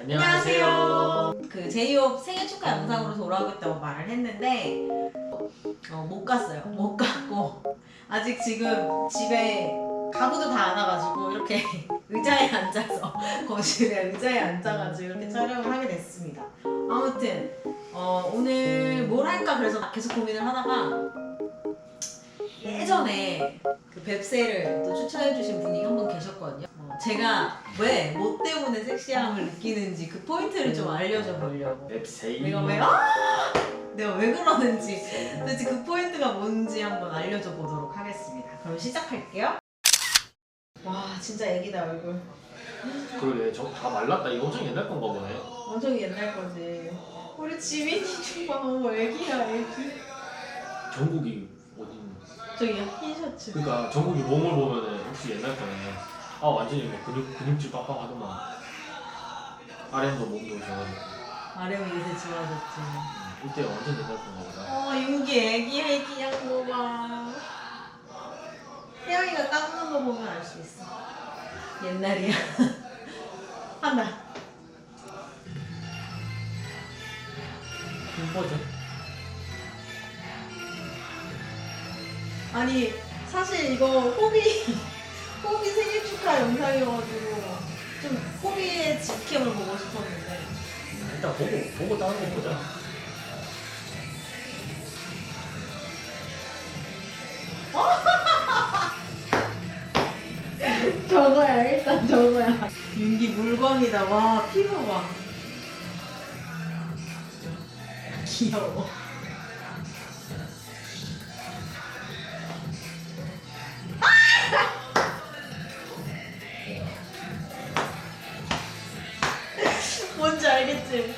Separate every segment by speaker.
Speaker 1: 안녕하세요. 그 제이홉 생일 축하 영상으로 돌아오겠다고 말을 했는데 어, 못 갔어요. 못 갔고 아직 지금 집에 가구도 다 안 와가지고 이렇게 의자에 앉아서 거실에 의자에 앉아가지고 이렇게 촬영을 하게 됐습니다. 아무튼 어, 오늘 뭘 할까 그래서 계속 고민을 하다가 예전에 그 뱁새를 또 추천해주신 분이 한 분 계셨거든요. 어, 제가 왜 뭐 때문에 섹시함을 느끼는지 그 포인트를 좀 알려줘 보려고.
Speaker 2: 웹세이
Speaker 1: 내가 왜 아! 내가 왜 그러는지 도대체 그 포인트가 뭔지 한번 알려줘 보도록 하겠습니다. 그럼 시작할게요. 와 진짜 애기다 얼굴.
Speaker 2: 그러게 저 다 말랐다 이거 엄청 옛날 건가 보네
Speaker 1: 엄청 옛날 거지. 우리 지민이 좀봐 너무 애기야 애기.
Speaker 2: 전국이 어디 있는
Speaker 1: 저기 흰 셔츠.
Speaker 2: 그러니까 전국이 몸을 보면은 혹시 옛날 거네 아 완전히 뭐 근육, 근육질 빡빡하더만 아랫도 몸도 좋아지고
Speaker 1: 아래면 요새 좋아졌지.
Speaker 2: 음, 이때 완전 옛날 보다
Speaker 1: 어 윤기 애기 애기한 거 봐. 혜영이가 깎는 거 보면 알 수 있어. 옛날이야. 한다.
Speaker 2: 핑퍼죠?
Speaker 1: 아니 사실 이거 호비 호비 생일 축하 영상이어가지고 좀 호비의 직캠을 보고 싶었는데.
Speaker 2: 일단 보고 보고 다른 거 보자.
Speaker 1: 저거야 일단 저거야. 윤기 물광이다. 와 피부 봐 귀여워 알겠지?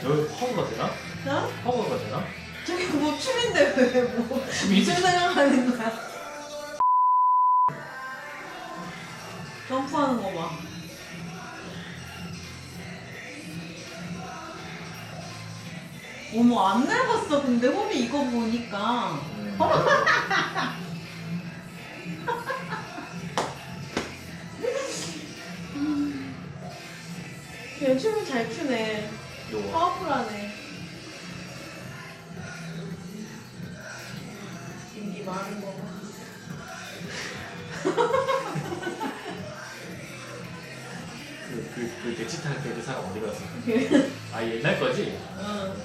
Speaker 2: 저 허그가 되나?
Speaker 1: 나?
Speaker 2: 허그가 되나?
Speaker 1: 저기 뭐 춤인데 왜뭐
Speaker 2: 춤이지?
Speaker 1: 무슨 생각하는 거야? 점프하는 거 봐. 어머 안 늙었어 근데 호비 이거 보니까
Speaker 2: 음.
Speaker 1: 얘 춤을 잘 추네
Speaker 2: 요거
Speaker 1: 파워풀하네 인기 많은 거 봐.
Speaker 2: 그, 그, 그 대치탈 그 사람 어디 갔어? 아 옛날 거지?
Speaker 1: 응.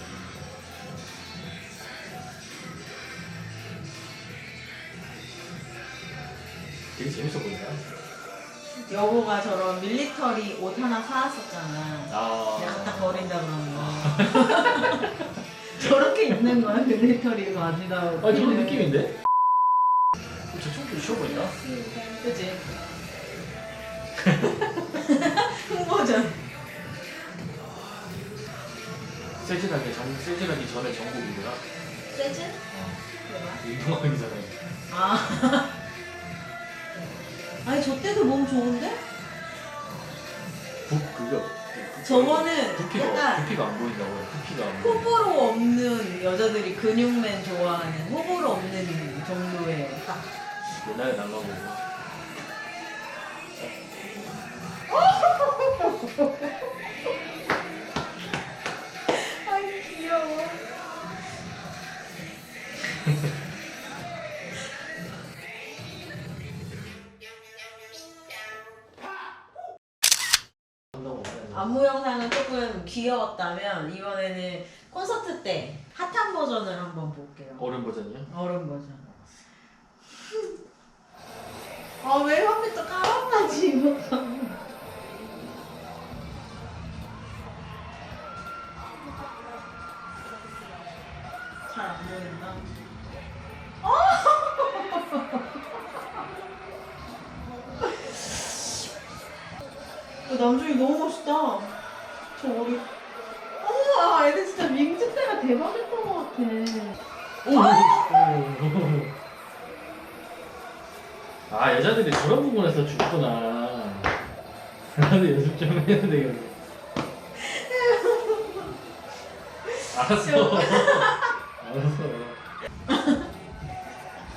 Speaker 2: 되게 재밌어 보인다
Speaker 1: 여보가 저런 밀리터리 옷 하나 사왔었잖아.
Speaker 2: 아
Speaker 1: 내가 갖다 버린다 그러는 거. 저렇게 입는 거야 밀리터리 바지다.
Speaker 2: 아 저런 느낌인데? 저 춤좀 쉬워 보인다
Speaker 1: 그지? 홍보전.
Speaker 2: 세진하기 전 세진하기 전에 전국이구나
Speaker 1: 세진?
Speaker 2: 어. 운동하기 전에
Speaker 1: 아. 저 때도 몸 좋은데?
Speaker 2: 부 그거
Speaker 1: 저거는
Speaker 2: 부피가
Speaker 1: 약간
Speaker 2: 부피가 안 보인다고요. 부피가 안 보인다
Speaker 1: 호불호 없는 여자들이 근육맨 좋아하는 호불호 없는 정도의 딱.
Speaker 2: 옛날에 나가고
Speaker 1: 안무 영상은 조금 귀여웠다면 이번에는 콘서트 때 핫한 버전을 한번 볼게요.
Speaker 2: 어른 버전이요?
Speaker 1: 어른 버전. 아왜 하필 또 까만바지 입었어? 잘안 보인다. 어, 남준이 너무 멋있다. 저 머리. 어머, 애들 진짜 때가 대박이었던 것 같아.
Speaker 2: 오! 오! 아 여자들이 저런 부분에서 죽구나 나도 연습 좀 해야 되겠네 알았어 알았어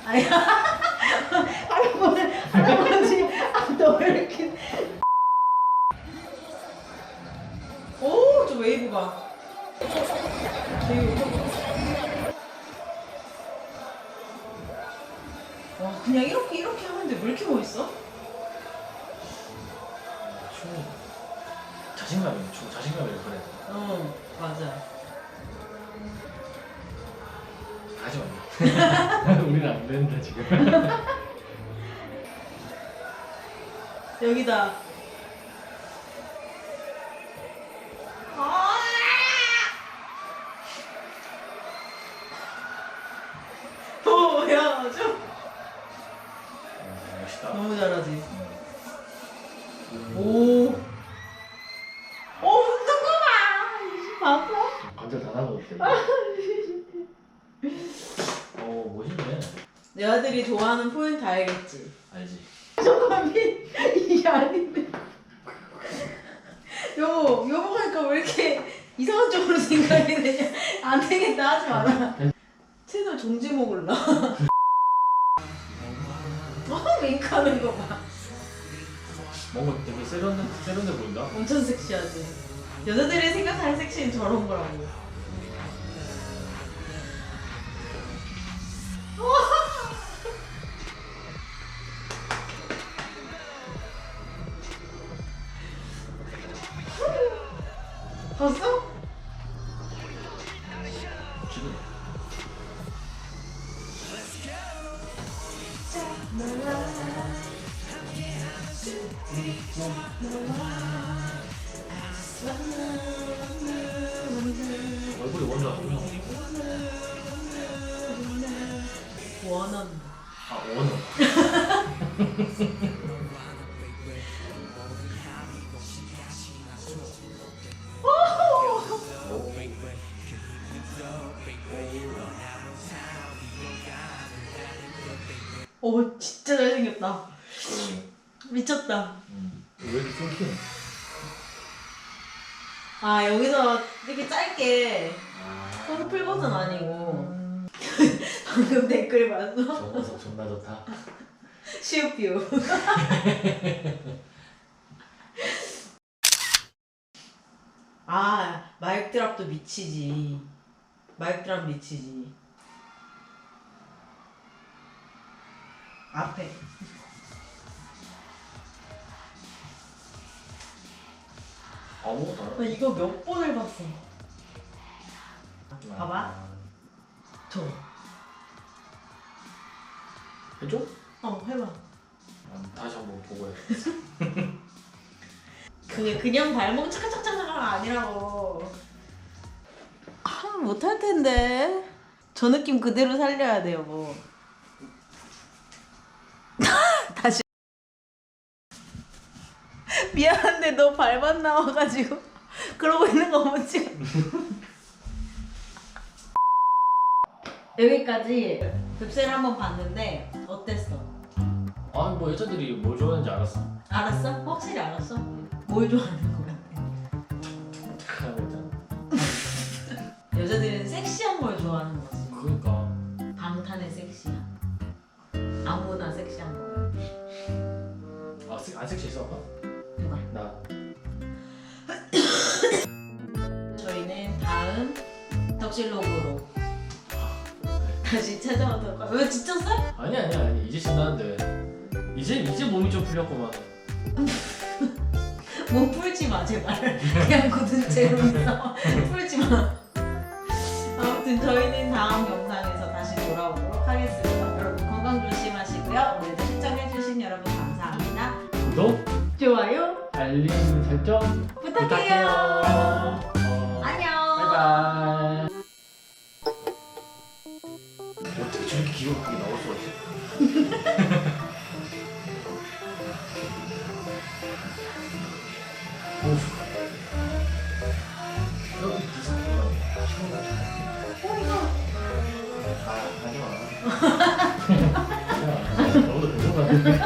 Speaker 1: 아니,
Speaker 2: 춤이 자신감이 춤 자신감이 그래.
Speaker 1: 어 맞아.
Speaker 2: 하지 마. 우리는 안 된다 지금.
Speaker 1: 여기다. 내 아들이 좋아하는 포인트 알겠지?
Speaker 2: 알지.
Speaker 1: 잠깐만, 이게 아닌데. 여보, 여보 하니까 왜 이렇게 이상한 쪽으로 생각이 되냐? 안 되겠다, 하지 마라. 채널 종지 먹을라. 어, 윙크하는 거 봐.
Speaker 2: 뭔가 되게 세련돼 세련돼 보인다.
Speaker 1: 엄청 섹시하지. 여자들이 생각하는 섹시는 저런 거라고.
Speaker 2: 지금 얼굴이 원조 아니야?
Speaker 1: 원원. 오 진짜 잘생겼다. 미쳤다.
Speaker 2: 음. 왜 이렇게 끊기네?
Speaker 1: 아 여기서 이렇게 짧게
Speaker 2: 아.
Speaker 1: 펌플 버전 아니고 방금 댓글 봤어?
Speaker 2: 저 녀석 존나 좋다.
Speaker 1: 시우뷰. 아 마이크 드랍도 미치지. 마이크 드랍 미치지. 앞에.
Speaker 2: 아무것도
Speaker 1: 안나 이거 몇 번을 봤어.
Speaker 2: 해.
Speaker 1: 봐봐.
Speaker 2: 아.
Speaker 1: 저.
Speaker 2: 해줘?
Speaker 1: 어 해봐.
Speaker 2: 아, 다시 한번 보고 해.
Speaker 1: 그게 그냥 발목 차카차카차가 아니라고. 아, 못할 텐데. 저 느낌 그대로 살려야 돼요, 뭐. 다시. 미안한데 너 발만 나와가지고 그러고 있는 거못 찍어. 여기까지 웹셀 한번 봤는데 어땠어?
Speaker 2: 아니 뭐 여자들이 뭘 좋아하는지 알았어.
Speaker 1: 알았어? 확실히 알았어? 뭘 좋아하는 거 섹시함. 아무나 섹시한 거.
Speaker 2: 아, 섹- 안 섹시했어 아까?
Speaker 1: 누가?
Speaker 2: 나
Speaker 1: 저희는 다음 덕실록으로 다시 찾아오도록 할- 왜 지쳤어?
Speaker 2: 아니 아니 아니 이제 신나는데 이제 이제 몸이 좀 풀렸구만.
Speaker 1: 뭐 풀지 마 제발. 그냥 굳은 채로 있어. 풀지 마. 아무튼 저희는 다음 영상에서 하겠습니다. 여러분 건강 조심하시고요. 오늘도 시청해주신 여러분 감사합니다.
Speaker 2: 구독,
Speaker 1: 좋아요
Speaker 2: 알림 설정
Speaker 1: 부탁해요.
Speaker 2: 어,
Speaker 1: 안녕.
Speaker 2: 바이바이. 어떻게 저렇게 귀엽게 나올 수가 있지? 오우. 여기 디스코가 시원하다. 아, 마. 그런 거 같은데.